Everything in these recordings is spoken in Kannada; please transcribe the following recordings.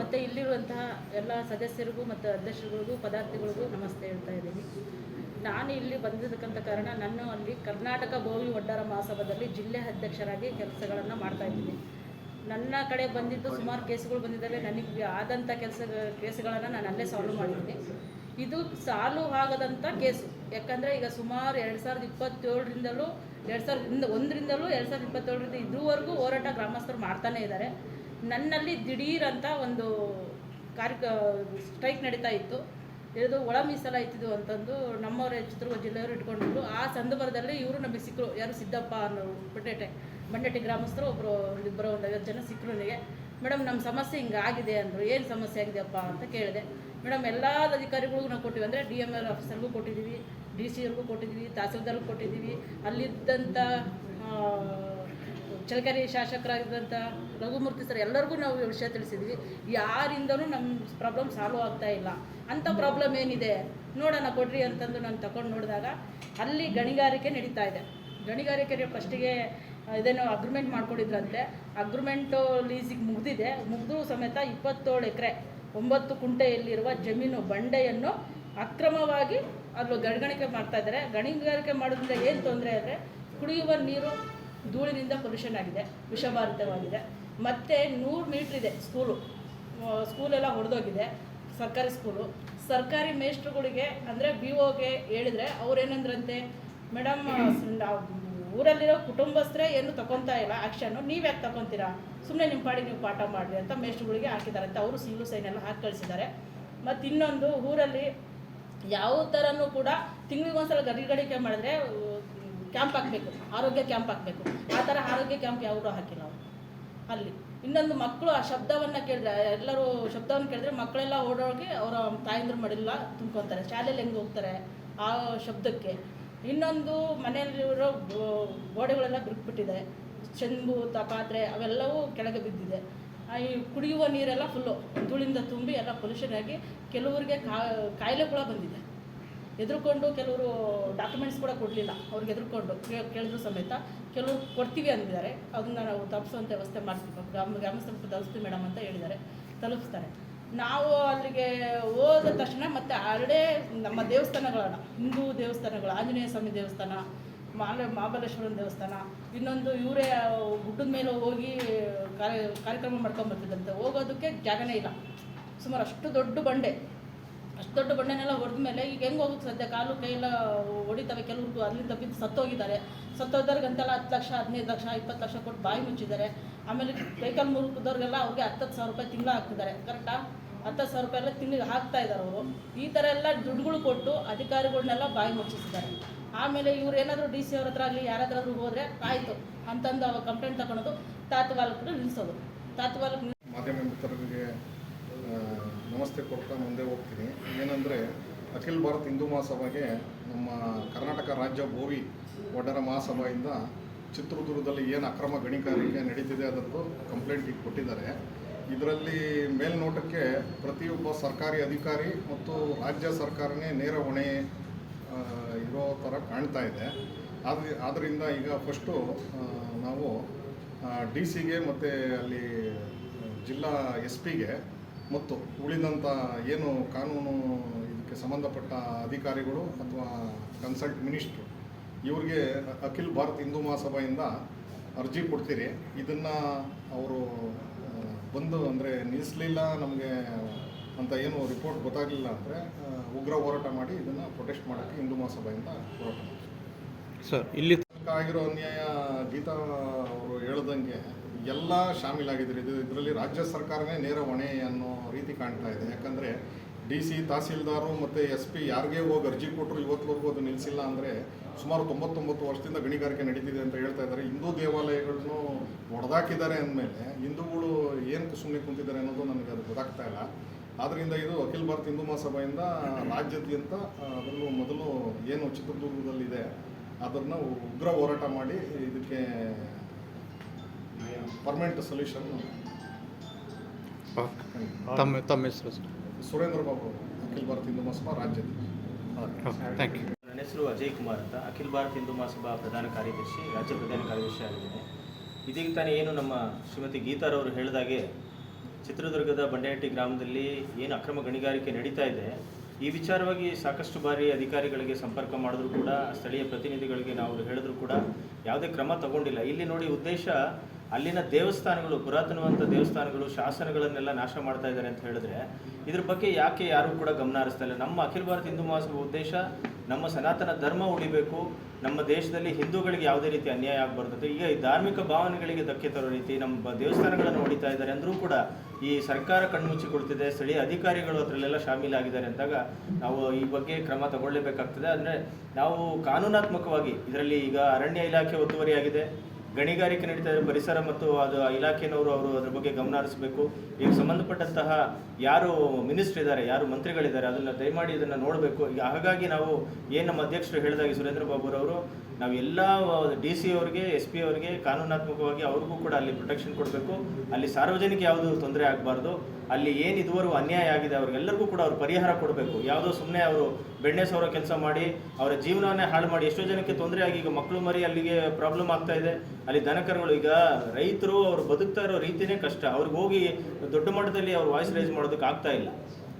ಮತ್ತು ಇಲ್ಲಿರುವಂತಹ ಎಲ್ಲ ಸದಸ್ಯರಿಗೂ ಮತ್ತು ಅಧ್ಯಕ್ಷರುಗಳಿಗೂ ಪದಾರ್ಥಿಗಳಿಗೂ ನಮಸ್ತೆ ಹೇಳ್ತಾ ಇದ್ದೀನಿ. ನಾನು ಇಲ್ಲಿ ಬಂದಿರತಕ್ಕಂಥ ಕಾರಣ ನಾನು ಅಲ್ಲಿ ಕರ್ನಾಟಕ ಭೋವಿ ಒಡ್ಡಾರ ಮಹಾಸಭಾದಲ್ಲಿ ಜಿಲ್ಲೆ ಅಧ್ಯಕ್ಷರಾಗಿ ಕೆಲಸಗಳನ್ನು ಮಾಡ್ತಾ ಇದ್ದೀನಿ. ನನ್ನ ಕಡೆ ಬಂದಿದ್ದು ಸುಮಾರು ಕೇಸುಗಳು ಬಂದಿದ್ದಾವೆ. ನನಗೆ ಆದಂಥ ಕೆಲಸ, ಕೇಸುಗಳನ್ನು ನಾನು ಅಲ್ಲೇ ಸಾಲ್ವ್ ಮಾಡಿದ್ದೀನಿ. ಇದು ಸಾಲು ಆಗದಂಥ ಕೇಸು. ಯಾಕಂದರೆ ಈಗ ಸುಮಾರು ಎರಡು ಸಾವಿರದ ಇಪ್ಪತ್ತೇಳರಿಂದಲೂ, ಎರಡು ಸಾವಿರದ ಒಂದರಿಂದಲೂ ಎರಡು ಸಾವಿರದ ಇಪ್ಪತ್ತೇಳರಿಂದ ಇದುವರೆಗೂ ಹೋರಾಟ ಗ್ರಾಮಸ್ಥರು ಮಾಡ್ತಾನೇ ಇದ್ದಾರೆ. ನನ್ನಲ್ಲಿ ದಿಢೀರ್ ಅಂತ ಒಂದು ಕಾರ್ಯ ಸ್ಟ್ರೈಕ್ ನಡೀತಾ ಇತ್ತು. ಇದು ಒಳ ಮೀಸಲಾಯ್ತಿದ್ದು ಅಂತಂದು ನಮ್ಮವರೇ ಚಿತ್ರದುರ್ಗ ಜಿಲ್ಲೆಯವರು ಇಟ್ಕೊಂಡಿದ್ರು. ಆ ಸಂದರ್ಭದಲ್ಲಿ ಇವರು ನಮಗೆ ಸಿಕ್ಕರು ಯಾರು ಸಿದ್ದಪ್ಪ ಅನ್ನೋರು ಬಟ್ಟೆಟೆ ಬಂಡೇಟಿ ಗ್ರಾಮಸ್ಥರು ಒಬ್ಬರು ಇಬ್ಬರು ಒಂದು ಐವತ್ತು ಜನ ಸಿಕ್ಕರು ನನಗೆ ಮೇಡಮ್ ನಮ್ಮ ಸಮಸ್ಯೆ ಹಿಂಗೆ ಆಗಿದೆ ಅಂದರು. ಏನು ಸಮಸ್ಯೆ ಆಗಿದೆಯಪ್ಪ? ಅಂತ ಕೇಳಿದೆ. ಮೇಡಮ್ ಎಲ್ಲ ಅಧಿಕಾರಿಗಳಿಗೂ ನಾವು ಕೊಟ್ಟಿವಿ. ಅಂದರೆ ಡಿ ಎಂ ಎಲ್ ಆಫೀಸರ್ಗೂ ಕೊಟ್ಟಿದ್ದೀವಿ ಡಿ ಸಿ ಅವ್ರಿಗೂ ಕೊಟ್ಟಿದ್ದೀವಿ ತಹಸೀಲ್ದಾರ್ಗೂ ಕೊಟ್ಟಿದ್ದೀವಿ ಅಲ್ಲಿದ್ದಂಥ ಚಳಕೆರೆ ಶಾಸಕರಾಗಿದ್ದಂಥ ರಘುಮೂರ್ತಿ ಸರ್ ಎಲ್ಲರಿಗೂ ನಾವು ವಿಷಯ ತಿಳಿಸಿದ್ವಿ. ಯಾರಿಂದನೂ ನಮ್ಮ ಪ್ರಾಬ್ಲಮ್ ಸಾಲ್ವ್ ಆಗ್ತಾ ಇಲ್ಲ. ಅಂಥ ಪ್ರಾಬ್ಲಮ್ ಏನಿದೆ? ನೋಡೋಣ ಕೊಡ್ರಿ ಅಂತಂದು ನಾನು ತಗೊಂಡು ನೋಡಿದಾಗ ಅಲ್ಲಿ ಗಣಿಗಾರಿಕೆ ನಡೀತಾ ಇದೆ. ಗಣಿಗಾರಿಕೆ ಫಸ್ಟಿಗೆ ಇದೇನೋ ಅಗ್ರಿಮೆಂಟ್ ಮಾಡ್ಕೊಂಡಿದ್ರಂತೆ. ಅಗ್ರಿಮೆಂಟು ಲೀಸಿಗೆ ಮುಗಿದಿದೆ. ಮುಗಿದು ಸಮೇತ ಇಪ್ಪತ್ತೇಳು ಎಕರೆ, ಒಂಬತ್ತು ಕುಂಟೆಯಲ್ಲಿರುವ ಜಮೀನು ಬಂಡೆಯನ್ನು ಅಕ್ರಮವಾಗಿ ಅಲ್ಲಿ ಗಣಿಗಾರಿಕೆ ಮಾಡ್ತಾ ಇದ್ದಾರೆ. ಗಣಿಗಾರಿಕೆ ಮಾಡೋದ್ರಿಂದ ಏನು ತೊಂದರೆ ಅಂದರೆ ಕುಡಿಯುವ ನೀರು ಧೂಳಿನಿಂದ ಪೊಲ್ಯೂಷನ್ ಆಗಿದೆ. ವಿಷಭಾರಿತವಾಗಿದೆ ಮತ್ತು ನೂರು ಮೀಟ್ರ್ ಇದೆ ಸ್ಕೂಲು. ಸ್ಕೂಲೆಲ್ಲ ಹೊಡೆದೋಗಿದೆ, ಸರ್ಕಾರಿ ಸ್ಕೂಲು. ಸರ್ಕಾರಿ ಮೇಸ್ಟ್ರುಗಳಿಗೆ ಅಂದರೆ ಬಿ ಒಗೆ ಹೇಳಿದರೆ ಅವ್ರೇನಂದ್ರಂತೆ ಮೇಡಮ್ ಊರಲ್ಲಿರೋ ಕುಟುಂಬಸ್ಥರೇ ಏನು ತಗೊತಾ ಇಲ್ಲ ಆ್ಯಕ್ಷನ್ನು ನೀವು ಯಾಕೆ ತಗೊತೀರಾ ಸುಮ್ಮನೆ ನಿಮ್ಮ ಪಾಡಿ ನೀವು ಪಾಠ ಮಾಡಿರಿ ಅಂತ ಮೇಸ್ಟ್ರುಗಳಿಗೆ ಹಾಕಿದ್ದಾರೆ ಅಂತ ಅವರು ಸಿಂಗು ಸೈನ್ ಎಲ್ಲ ಹಾಕಿ ಕಳಿಸಿದ್ದಾರೆ. ಮತ್ತು ಇನ್ನೊಂದು, ಊರಲ್ಲಿ ಯಾವ ಥರನೂ ಕೂಡ ತಿಂಗಳಿಗೊಂದ್ಸಲ ಗಡಿಗಡಿಕೆ ಮಾಡಿದ್ರೆ ಕ್ಯಾಂಪ್ ಹಾಕಬೇಕು, ಆರೋಗ್ಯ ಕ್ಯಾಂಪ್ ಹಾಕಬೇಕು. ಆ ಥರ ಆರೋಗ್ಯ ಕ್ಯಾಂಪ್ ಯಾವುದು ಹಾಕಿಲ್ಲ ಅವರು. ಅಲ್ಲಿ. ಇನ್ನೊಂದು ಮಕ್ಕಳು ಆ ಶಬ್ದವನ್ನು ಕೇಳಿದ್ರೆ, ಎಲ್ಲರೂ ಶಬ್ದವನ್ನು ಕೇಳಿದ್ರೆ ಮಕ್ಕಳೆಲ್ಲ ಓಡೋಗಿ ಅವರ ತಾಯಂದ್ರ ಮಡಿಲ್ಲ ತುಂಬ್ಕೊತಾರೆ. ಶಾಲೆಯಲ್ಲಿ ಹೆಂಗೆ ಹೋಗ್ತಾರೆ ಆ ಶಬ್ದಕ್ಕೆ. ಇನ್ನೊಂದು ಮನೆಯಲ್ಲಿರೋ ಗೋಡೆಗಳೆಲ್ಲ ಬಿರುಕ್ಬಿಟ್ಟಿದೆ. ಚೆಂಬು, ತಪಾತ್ರೆ ಪಾತ್ರೆ ಅವೆಲ್ಲವೂ ಕೆಳಗೆ ಬಿದ್ದಿದೆ. ಈ ಕುಡಿಯುವ ನೀರೆಲ್ಲ ಫುಲ್ಲು ಧೂಳಿಂದ ತುಂಬಿ ಎಲ್ಲ ಪೊಲ್ಯೂಷನ್ ಆಗಿ ಕೆಲವರಿಗೆ ಕಾಯಿಲೆ ಕೂಡ ಬಂದಿದೆ. ಎದುರುಕೊಂಡು ಕೆಲವರು ಡಾಕ್ಯುಮೆಂಟ್ಸ್ ಕೂಡ ಕೊಡಲಿಲ್ಲ. ಅವ್ರಿಗೆ ಎದುರುಕೊಂಡು ಕೇ- ಕೇಳಿದ್ರು ಸಮೇತ. ಕೆಲವರು ಕೊಡ್ತೀವಿ ಅಂದಿದ್ದಾರೆ. ಅದನ್ನ ನಾವು ತಪ್ಪಿಸುವಂಥ ವ್ಯವಸ್ಥೆ ಮಾಡ್ತೀವಿ. ಗ್ರಾಮ, ಗ್ರಾಮಸ್ಥರು ತಲುಪಿಸ್ತೀವಿ ಮೇಡಮ್ ಅಂತ ಹೇಳಿದ್ದಾರೆ. ತಲುಪಿಸ್ತಾರೆ. ನಾವು ಅಲ್ಲಿಗೆ ಹೋದ ತಕ್ಷಣ ಮತ್ತೆ ಹರಡೇ ನಮ್ಮ ದೇವಸ್ಥಾನಗಳನ್ನ, ಹಿಂದೂ ದೇವಸ್ಥಾನಗಳು, ಆಂಜನೇಯ ಸ್ವಾಮಿ ದೇವಸ್ಥಾನ, ಮಾಲ, ಮಹಾಬಲೇಶ್ವರನ ದೇವಸ್ಥಾನ, ಇನ್ನೊಂದು ಇವರೇ ಗುಡ್ಡದ ಮೇಲೆ ಹೋಗಿ ಕಾರ್ಯ, ಕಾರ್ಯಕ್ರಮ ಮಾಡ್ಕೊಂಬರ್ತಿದ್ದಂತೆ ಹೋಗೋದಕ್ಕೆ ಜಾಗನೇ ಇಲ್ಲ. ಸುಮಾರು ಅಷ್ಟು ದೊಡ್ಡ ಬಂಡೆ. ದೊಡ್ಡ ಬಂಡೆನೆಲ್ಲ ಹೊಡೆದ ಮೇಲೆ ಈಗ ಹೆಂಗೆ ಹೋಗುತ್ತೆ ಸದ್ಯ? ಕಾಲು ಕೈಯೆಲ್ಲ ಹೊಡಿತವೆ ಕೆಲವ್ರದ್ದು ಅಲ್ಲಿಂದ ಬಿದ್ದು ಸತ್ತೋಗಿದ್ದಾರೆ. ಸತ್ತೋದವ್ರಿಗಂತೆಲ್ಲ ಹತ್ತು ಲಕ್ಷ, ಹದಿನೈದು ಲಕ್ಷ, ಇಪ್ಪತ್ತು ಲಕ್ಷ ಕೊಟ್ಟು ಬಾಯಿ ಮುಚ್ಚಿದ್ದಾರೆ. ಆಮೇಲೆ ಕೈಕಾಲು ಮುರುಕಿದವ್ರಿಗೆಲ್ಲ ಅವ್ರಿಗೆ ಹತ್ತತ್ತು ಸಾವಿರ ರೂಪಾಯಿ ತಿಂಗಳ ಹಾಕ್ತಿದ್ದಾರೆ. ಕರೆಕ್ಟಾ ಹತ್ತು ಸಾವಿರ ರೂಪಾಯಿ ಎಲ್ಲ ತಿಂಗಳಿಗೆ ಹಾಕ್ತಾ ಇದ್ದಾರೆ ಅವರು. ಈ ಥರ ಎಲ್ಲ ದುಡ್ಡುಗಳು ಕೊಟ್ಟು ಅಧಿಕಾರಿಗಳನ್ನೆಲ್ಲ ಬಾಯಿ ಮುಚ್ಚಿಸಿದ್ದಾರೆ. ಆಮೇಲೆ ಇವ್ರು ಏನಾದರೂ ಡಿ ಸಿ ಅವ್ರ ಹತ್ರ ಆಗಲಿ ಯಾರಾದ್ರೂ ಹೋದರೆ ಆಯಿತು. ಅಂತಂದು ಅವಾಗ ಕಂಪ್ಲೇಂಟ್ ತಗೊಳೋದು ತಾತ್ವಾಲಕ್ಕೆ ನಿಲ್ಲಿಸೋದು ತಾತ್ವಾಲಕ್ಕೆ ಮಾಧ್ಯಮ ಮಿತ್ರರಿಗೆ ನಮಸ್ತೆ ಕೊಡ್ತಾ ಮುಂದೆ ಹೋಗ್ತೀನಿ. ಏನಂದರೆ, ಅಖಿಲ ಭಾರತ ಹಿಂದೂ ಮಹಾಸಭೆಗೆ ನಮ್ಮ ಕರ್ನಾಟಕ ರಾಜ್ಯ ಭೋವಿ ಒಡ್ಡರ ಮಹಾಸಭೆಯಿಂದ ಚಿತ್ರದುರ್ಗದಲ್ಲಿ ಏನು ಅಕ್ರಮ ಗಣಿಗಾರಿಕೆ ನಡೀತಿದೆ ಅದರದ್ದು ಕಂಪ್ಲೇಂಟ್ ಈಗ ಕೊಟ್ಟಿದ್ದಾರೆ. ಇದರಲ್ಲಿ ಮೇಲ್ನೋಟಕ್ಕೆ ಪ್ರತಿಯೊಬ್ಬ ಸರ್ಕಾರಿ ಅಧಿಕಾರಿ ಮತ್ತು ರಾಜ್ಯ ಸರ್ಕಾರನೇ ನೇರ ಹೊಣೆ ಇರೋ ಥರ ಕಾಣ್ತಾ ಇದೆ. ಆದ್ರಿ ಆದ್ದರಿಂದ ಈಗ ಫಸ್ಟು ನಾವು ಡಿ ಸಿಗೆ ಮತ್ತು ಅಲ್ಲಿ ಜಿಲ್ಲಾ ಎಸ್ ಪಿಗೆ ಮತ್ತು ಉಳಿದಂಥ ಏನು ಕಾನೂನು ಇದಕ್ಕೆ ಸಂಬಂಧಪಟ್ಟ ಅಧಿಕಾರಿಗಳು ಅಥವಾ ಕನ್ಸಲ್ಟ್ ಮಿನಿಸ್ಟ್ರು ಇವ್ರಿಗೆ ಅಖಿಲ ಭಾರತ ಹಿಂದೂ ಮಹಾಸಭೆಯಿಂದ ಅರ್ಜಿ ಕೊಡ್ತೀರಿ. ಇದನ್ನು ಅವರು ಬಂದು ಅಂದರೆ ನಿಲ್ಲಿಸಲಿಲ್ಲ ನಮಗೆ ಅಂತ ಏನು ರಿಪೋರ್ಟ್ ಗೊತ್ತಾಗಲಿಲ್ಲ ಅಂದರೆ ಉಗ್ರ ಹೋರಾಟ ಮಾಡಿ ಇದನ್ನು ಪ್ರೊಟೆಸ್ಟ್ ಮಾಡೋಕ್ಕೆ ಹಿಂದೂ ಮಹಾಸಭೆಯಿಂದ ಹೋರಾಟ ಮಾಡ್ತೀವಿ. ಸರ್ ಇಲ್ಲಿ ಆಗಿರೋ ಅನ್ಯಾಯ ಗೀತಾ ಅವರು ಹೇಳ್ದಂಗೆ ಎಲ್ಲ ಶಾಮೀಲಾಗಿದ್ದಾರೆ ಇದು ಇದರಲ್ಲಿ ರಾಜ್ಯ ಸರ್ಕಾರನೇ ನೇರ ಹೊಣೆ ಅನ್ನೋ ರೀತಿ ಕಾಣ್ತಾ ಇದೆ. ಯಾಕಂದರೆ ಡಿ ಸಿ ತಹಸೀಲ್ದಾರು ಮತ್ತು ಎಸ್ ಪಿ ಯಾರಿಗೆ ಹೋಗಿ ಅರ್ಜಿ ಕೊಟ್ಟರು ಇವತ್ತುವರೆಗೂ ಅದು ನಿಲ್ಲಿಸಿಲ್ಲ ಅಂದರೆ ಸುಮಾರು ತೊಂಬತ್ತೊಂಬತ್ತು ವರ್ಷದಿಂದ ಗಣಿಗಾರಿಕೆ ನಡೀತಿದೆ ಅಂತ ಹೇಳ್ತಾ ಇದ್ದಾರೆ. ಹಿಂದೂ ದೇವಾಲಯಗಳನ್ನು ಒಡೆದಾಕಿದ್ದಾರೆ ಅಂದಮೇಲೆ ಹಿಂದೂಗಳು ಏನು ಸುಮ್ಮನೆ ಕುಂತಿದ್ದಾರೆ ಅನ್ನೋದು ನನಗೆ ಅದು ಗೊತ್ತಾಗ್ತಾ ಇಲ್ಲ. ಆದ್ದರಿಂದ ಇದು ಅಖಿಲ ಭಾರತ ಹಿಂದೂ ಮಹಾಸಭೆಯಿಂದ ರಾಜ್ಯಾದ್ಯಂತ ಅದರಲ್ಲೂ ಮೊದಲು ಏನು ಚಿತ್ರದುರ್ಗದಲ್ಲಿದೆ ಅದನ್ನು ಉಗ್ರ ಹೋರಾಟ ಮಾಡಿ ಇದಕ್ಕೆ ಪರ್ಮನೆಂಟ್ ಸೊಲ್ಯೂಷನ್ ತಮ್ಮ ತಮ್ಮ ಹೆಸರು ಸುರೇಂದ್ರ ಬಾಬು ಅಖಿಲ ಭಾರತ ಹಿಂದೂ ಮಹಾಸಭಾ ರಾಜ್ಯ ಥ್ಯಾಂಕ್ ಯು ನನ್ನ ಹೆಸರು ಅಜಯ್ ಕುಮಾರ್ ಅಂತ. ಅಖಿಲ ಭಾರತ ಹಿಂದೂ ಮಹಾಸಭಾ ಪ್ರಧಾನ ಕಾರ್ಯದರ್ಶಿ ರಾಜ್ಯ ಪ್ರಧಾನ ಕಾರ್ಯದರ್ಶಿ ಆಗಿದ್ದೇನೆ. ಇದೀಗ ತಾನೇ ಏನು ನಮ್ಮ ಶ್ರೀಮತಿ ಗೀತಾರವರು ಹೇಳಿದಾಗೆ ಚಿತ್ರದುರ್ಗದ ಬಂಡೆಹಟ್ಟಿ ಗ್ರಾಮದಲ್ಲಿ ಏನು ಅಕ್ರಮ ಗಣಿಗಾರಿಕೆ ನಡೀತಾ ಇದೆ ಈ ವಿಚಾರವಾಗಿ ಸಾಕಷ್ಟು ಬಾರಿ ಅಧಿಕಾರಿಗಳಿಗೆ ಸಂಪರ್ಕ ಮಾಡಿದ್ರು ಕೂಡ, ಸ್ಥಳೀಯ ಪ್ರತಿನಿಧಿಗಳಿಗೆ ನಾವು ಹೇಳಿದ್ರು ಕೂಡ ಯಾವುದೇ ಕ್ರಮ ತಗೊಂಡಿಲ್ಲ. ಇಲ್ಲಿ ನೋಡಿ ಉದ್ದೇಶ, ಅಲ್ಲಿನ ದೇವಸ್ಥಾನಗಳು ಪುರಾತನವಂತ ದೇವಸ್ಥಾನಗಳು, ಶಾಸನಗಳನ್ನೆಲ್ಲ ನಾಶ ಮಾಡ್ತಾ ಇದ್ದಾರೆ ಅಂತ ಹೇಳಿದ್ರೆ, ಇದ್ರ ಬಗ್ಗೆ ಯಾಕೆ ಯಾರು ಕೂಡ ಗಮನ ಹರಿಸ್ತಾ ಇಲ್ಲ? ನಮ್ಮ ಅಖಿಲ ಭಾರತ ಹಿಂದೂ ಮಹಾಸಭಾ ಉದ್ದೇಶ, ನಮ್ಮ ಸನಾತನ ಧರ್ಮ ಉಳಿಬೇಕು ನಮ್ಮ ದೇಶದಲ್ಲಿ ಹಿಂದೂಗಳಿಗೆ ಯಾವುದೇ ರೀತಿ ಅನ್ಯಾಯ ಆಗಬಾರ್ದು ಈಗ ಈ ಧಾರ್ಮಿಕ ಭಾವನೆಗಳಿಗೆ ಧಕ್ಕೆ ತರೋ ರೀತಿ ನಮ್ಮ ದೇವಸ್ಥಾನಗಳನ್ನು ಹೊಡಿತಾ ಇದ್ದಾರೆ ಅಂದರೂ ಕೂಡ ಈ ಸರ್ಕಾರ ಕಣ್ಮುಚ್ಚಿ ಕೊಡ್ತಿದೆ ಸ್ಥಳೀಯ ಅಧಿಕಾರಿಗಳು ಅದರಲ್ಲೆಲ್ಲ ಶಾಮೀಲಾಗಿದ್ದಾರೆ ಅಂದಾಗ ನಾವು ಈ ಬಗ್ಗೆ ಕ್ರಮ ತಗೊಳ್ಳೇಬೇಕಾಗ್ತದೆ. ಅಂದರೆ ನಾವು ಕಾನೂನಾತ್ಮಕವಾಗಿ ಇದರಲ್ಲಿ ಈಗ ಅರಣ್ಯ ಇಲಾಖೆ ಒತ್ತುವರಿಯಾಗಿದೆ. ಗಣಿಗಾರಿಕೆ ನಡೀತಾ ಇದೆ ಪರಿಸರ ಮತ್ತು ಅದು ಆ ಇಲಾಖೆನವರು ಅವರು ಅದ್ರ ಬಗ್ಗೆ ಗಮನ ಹರಿಸಬೇಕು. ಈಗ ಸಂಬಂಧಪಟ್ಟಂತಹ ಯಾರು ಮಿನಿಸ್ಟರ್ ಇದ್ದಾರೆ, ಯಾರು ಮಂತ್ರಿಗಳಿದ್ದಾರೆ, ಅದನ್ನು ದಯಮಾಡಿ ಇದನ್ನು ನೋಡಬೇಕು. ಈಗ ಹಾಗಾಗಿ ನಾವು ಏನು ನಮ್ಮ ಅಧ್ಯಕ್ಷರು ಹೇಳಿದಾಗೆ ಸುರೇಂದ್ರ ಬಾಬುರವರು, ನಾವು ಎಲ್ಲ ಡಿ ಸಿ ಅವರಿಗೆ, ಎಸ್ ಪಿ ಅವರಿಗೆ ಕಾನೂನಾತ್ಮಕವಾಗಿ ಅವ್ರಿಗೂ ಕೂಡ ಅಲ್ಲಿ ಪ್ರೊಟೆಕ್ಷನ್ ಕೊಡಬೇಕು. ಅಲ್ಲಿ ಸಾರ್ವಜನಿಕ ಯಾವುದು ತೊಂದರೆ ಆಗಬಾರ್ದು. ಅಲ್ಲಿ ಏನು ಇದುವರೆಗೂ ಅನ್ಯಾಯ ಆಗಿದೆ, ಅವ್ರಿಗೆಲ್ಲರಿಗೂ ಕೂಡ ಅವ್ರು ಪರಿಹಾರ ಕೊಡಬೇಕು. ಯಾವುದೋ ಸುಮ್ಮನೆ ಅವರು ಬೆಣ್ಣೆ ಸೌರ ಕೆಲಸ ಮಾಡಿ, ಅವರ ಜೀವನವನ್ನೇ ಹಾಳು ಮಾಡಿ, ಎಷ್ಟೋ ಜನಕ್ಕೆ ತೊಂದರೆ ಆಗಿ ಈಗ ಮಕ್ಕಳು ಮರಿ ಅಲ್ಲಿಗೆ ಪ್ರಾಬ್ಲಮ್ ಆಗ್ತಾ ಇದೆ. ಅಲ್ಲಿ ದನಕರುಗಳು ಈಗ ರೈತರು ಅವರು ಬದುಕ್ತಾ ಇರೋ ರೀತಿನೇ ಕಷ್ಟ. ಅವ್ರಿಗೆ ಹೋಗಿ ದೊಡ್ಡ ಮಟ್ಟದಲ್ಲಿ ಅವ್ರು ವಾಯ್ಸ್ ರೈಸ್ ಮಾಡೋದಕ್ಕೆ ಆಗ್ತಾ ಇಲ್ಲ.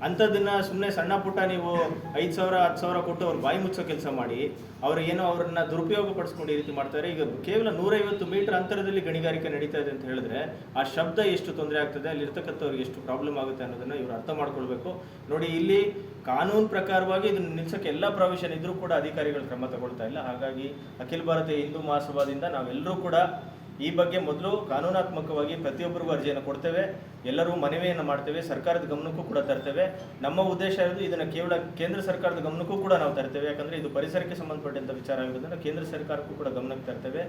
ಅಂಥದ್ದನ್ನ ಸುಮ್ಮನೆ ಸಣ್ಣ ಪುಟ್ಟ ನೀವು ಐದು ಸಾವಿರ, ಹತ್ತು ಸಾವಿರ ಕೊಟ್ಟು ಅವ್ರು ಬಾಯಿ ಮುಚ್ಚೋ ಕೆಲಸ ಮಾಡಿ, ಅವ್ರು ಏನೋ ಅವ್ರನ್ನ ದುರುಪಯೋಗ ಪಡಿಸ್ಕೊಂಡು ಈ ರೀತಿ ಮಾಡ್ತಾರೆ. ಈಗ ಕೇವಲ ನೂರೈವತ್ತು ಮೀಟರ್ ಅಂತರದಲ್ಲಿ ಗಣಿಗಾರಿಕೆ ನಡೀತಾ ಇದೆ ಅಂತ ಹೇಳಿದ್ರೆ ಆ ಶಬ್ದ ಎಷ್ಟು ತೊಂದರೆ ಆಗ್ತದೆ, ಅಲ್ಲಿ ಇರ್ತಕ್ಕಂಥವ್ರಿಗೆ ಎಷ್ಟು ಪ್ರಾಬ್ಲಮ್ ಆಗುತ್ತೆ ಅನ್ನೋದನ್ನ ಇವರು ಅರ್ಥ ಮಾಡ್ಕೊಳ್ಬೇಕು. ನೋಡಿ, ಇಲ್ಲಿ ಕಾನೂನು ಪ್ರಕಾರವಾಗಿ ಇದನ್ನ ನಿಲ್ಸಕ್ಕೆ ಎಲ್ಲ ಪ್ರಾವಿಷನ್ ಇದ್ರೂ ಕೂಡ ಅಧಿಕಾರಿಗಳು ಕ್ರಮ ತಗೊಳ್ತಾ ಇಲ್ಲ. ಹಾಗಾಗಿ ಅಖಿಲ ಭಾರತೀಯ ಹಿಂದೂ ಮಹಾಸಭಾದಿಂದ ನಾವೆಲ್ಲರೂ ಕೂಡ ಈ ಬಗ್ಗೆ ಮೊದಲು ಕಾನೂನಾತ್ಮಕವಾಗಿ ಪ್ರತಿಯೊಬ್ಬರಿಗೂ ಅರ್ಜಿಯನ್ನು ಕೊಡ್ತೇವೆ. ಎಲ್ಲರೂ ಮನವಿಯನ್ನು ಮಾಡ್ತೇವೆ, ಸರ್ಕಾರದ ಗಮನಕ್ಕೂ ಕೂಡ ತರ್ತೇವೆ. ನಮ್ಮ ಉದ್ದೇಶ ಇರೋದು ಇದನ್ನು ಕೇವಲ ಕೇಂದ್ರ ಸರ್ಕಾರದ ಗಮನಕ್ಕೂ ಕೂಡ ನಾವು ತರ್ತೇವೆ. ಯಾಕಂದರೆ ಇದು ಪರಿಸರಕ್ಕೆ ಸಂಬಂಧಪಟ್ಟಂಥ ವಿಚಾರ ಆಗಿರೋದನ್ನು ಕೇಂದ್ರ ಸರ್ಕಾರಕ್ಕೂ ಕೂಡ ಗಮನಕ್ಕೆ ತರ್ತೇವೆ.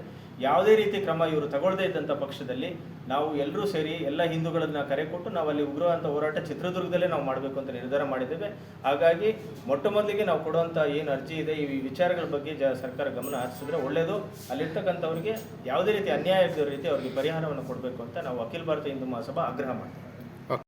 ಯಾವುದೇ ರೀತಿ ಕ್ರಮ ಇವರು ತಗೊಳ್ಳದೇ ಇದ್ದಂಥ ಪಕ್ಷದಲ್ಲಿ ನಾವು ಎಲ್ಲರೂ ಸೇರಿ ಎಲ್ಲ ಹಿಂದೂಗಳನ್ನು ಕರೆ ಕೊಟ್ಟು ನಾವು ಅಲ್ಲಿ ಉಗ್ರವಾದ ಹೋರಾಟ ಚಿತ್ರದುರ್ಗದಲ್ಲೇ ನಾವು ಮಾಡಬೇಕು ಅಂತ ನಿರ್ಧಾರ ಮಾಡಿದ್ದೇವೆ. ಹಾಗಾಗಿ ಮೊಟ್ಟ ಮೊದಲಿಗೆ ನಾವು ಕೊಡುವಂಥ ಏನು ಅರ್ಜಿ ಇದೆ, ಈ ವಿಚಾರಗಳ ಬಗ್ಗೆ ಜ ಸರ್ಕಾರ ಗಮನ ಹರಿಸಿದ್ರೆ ಒಳ್ಳೆಯದು ಅಲ್ಲಿರ್ತಕ್ಕಂಥವ್ರಿಗೆ ಯಾವುದೇ ರೀತಿ ಅನ್ಯಾಯ ರೀತಿ ಅವರಿಗೆ ಪರಿಹಾರವನ್ನು ಕೊಡಬೇಕು ಅಂತ ನಾವು ಅಖಿಲ ಭಾರತ ಹಿಂದೂ ಮಹಾಸಭಾ ಆಗ್ರಹ